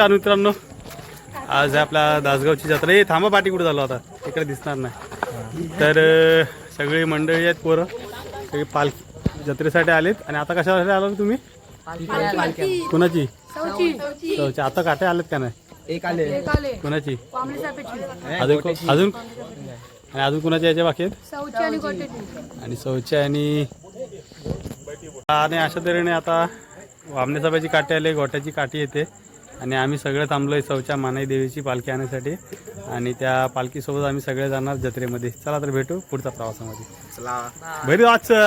नमस्कार मित्रांनो. आज आहे आपल्या दासगावची जत्रा ए थांबा पाठी कुठे झालो आता. इकडे दिसणार नाही. तर सगळी मंडळी आहेत पोरं. सगळी पालखी जत्रेसाठी आलेत. आणि आता कशासाठी आलो तुम्ही? कुणाची? चौची आता काटे आलेत का नाही? एक आले. कुणाची? सौची अजून को- अजून? आणि अजून कुणाच्या याच्या बाकी आहेत? आणि गोटेटी आणि शौच आणि आणि अशा तऱ्हेने आता वामने सभाची काठी आले गोट्याची काठी येते. आणि आम्ही सगळे थांबलोय शौच्या मानाई देवीची पालखी आणण्यासाठी. आणि त्या पालखीसोबत आम्ही सगळे जाणार जत्रेमध्ये. चला तर भेटू पुढच्या प्रवासामध्ये. बरी वाचणीचं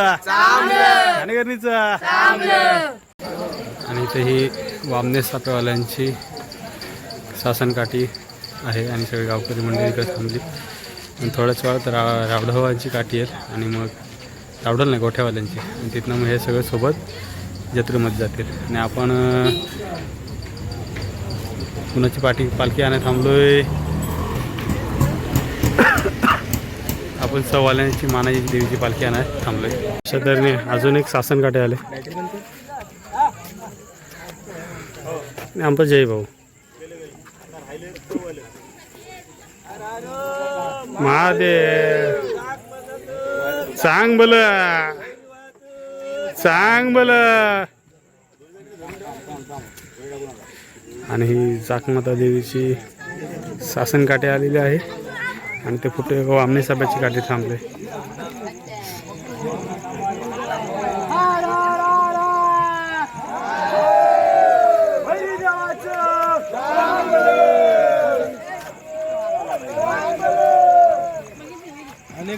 आणि इथे ही वामने सापेवाल्यांची शासनकाठी आहे आणि सगळे गावकरी मंडळी इकडे थांबली. आणि थोड्याच वेळात रा रावढवांची काठी आहेत आणि मग रावढल नाही गोठ्यावाल्यांची. आणि तिथनं मग हे सगळे सोबत जत्रेमध्ये जातील. आणि आपण कुणाची पाठी पालखी आणाय थांबलोय? आपण सवाल्यांची मानाची देवीची पालखी आणाय थांबलोय. सदरने अजून एक सासन काटे आले. आमचा जय भाऊ. महादेव. सांग बल. सांग बल. आणि ही जाकमाता देवीची सासन काठी आलेली आहे. आणि ते फुटे आमने सभेची काठी थांबले. आणि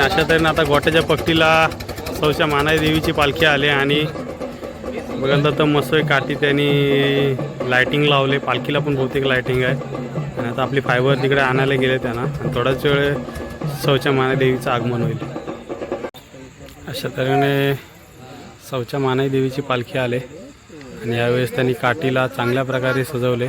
अशा तऱ्हेने आता गोट्याच्या पट्टीला सौशा मानाई देवीची पालखी आली आणि बघायला तर मस्त आहे काठी त्यांनी लायटिंग लावले. पालखीला पण बहुतेक लायटिंग आहे. आणि आता आपली फायबर तिकडे आणायला गेले त्यांना. थोडाच थोड्याच वेळ सौच्या मानाई देवीचं आगमन होईल. अशा तऱ्हेने सौच्या मानाई देवीची पालखी आले. आणि यावेळेस त्यांनी काठीला चांगल्या प्रकारे सजवले.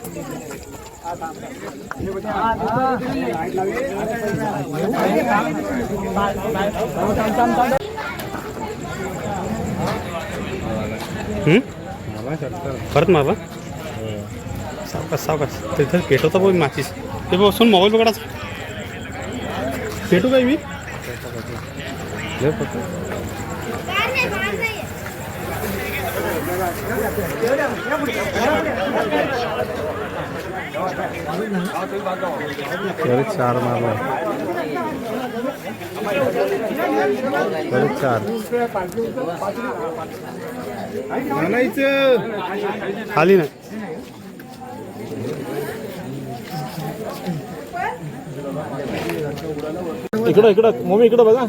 परत मारला? सावकाश सावकाश. तिथं पेटवता बघ माचीस. ते बसून मोबाईल पकडायचा. पेटू काय मी? अरे चार मारला. अरे चार. म्हणायचं खाली नाही. इकडं इकडं. मम्मी इकडं बघा.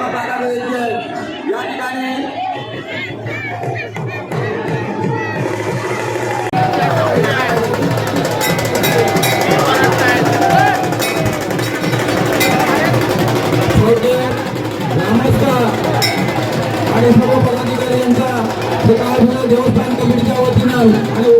भाविकांनी त्याला या ठिकाणी आणि सर्व पदाधिकारी यांचा देवस्थान कमिटीच्या वतीनं आणि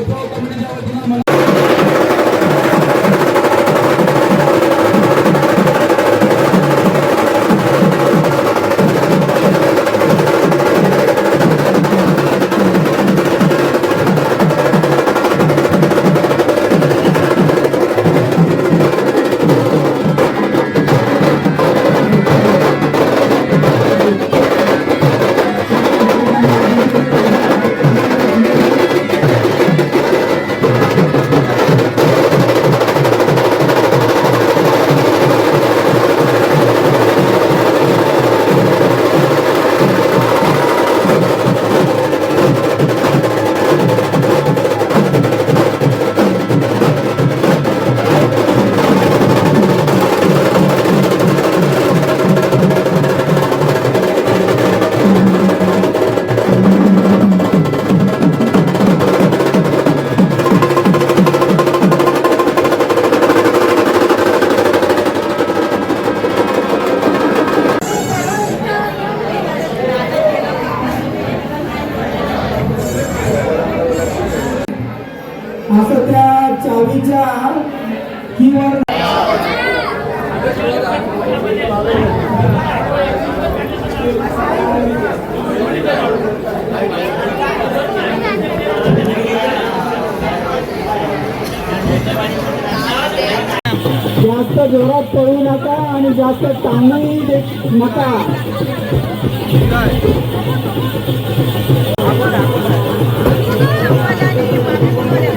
जास्त टांगूही दे- नका.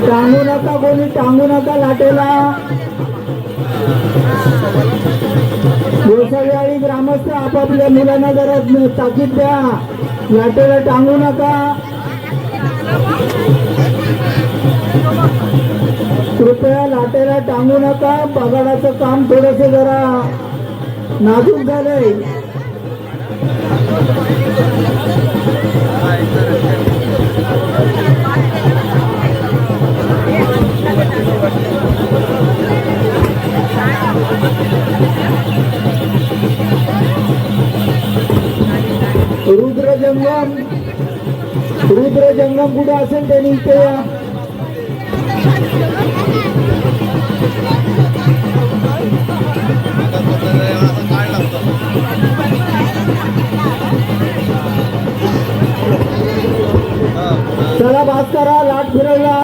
टांगू नका कोणी टांगू नका लाटेला. गोसावी ग्रामस्थ आपापल्या मुलांना जरा ताकीद द्या. लाटेला टांगू नका. कृपया लाटेला टांगू नका. पगाराचं काम थोडस जरा. नाजूक झालंय. रुद्र जंगम रुद्र जंगम कुठे असेल त्यांनी इथे या. चला भास्करा लाट फिरवला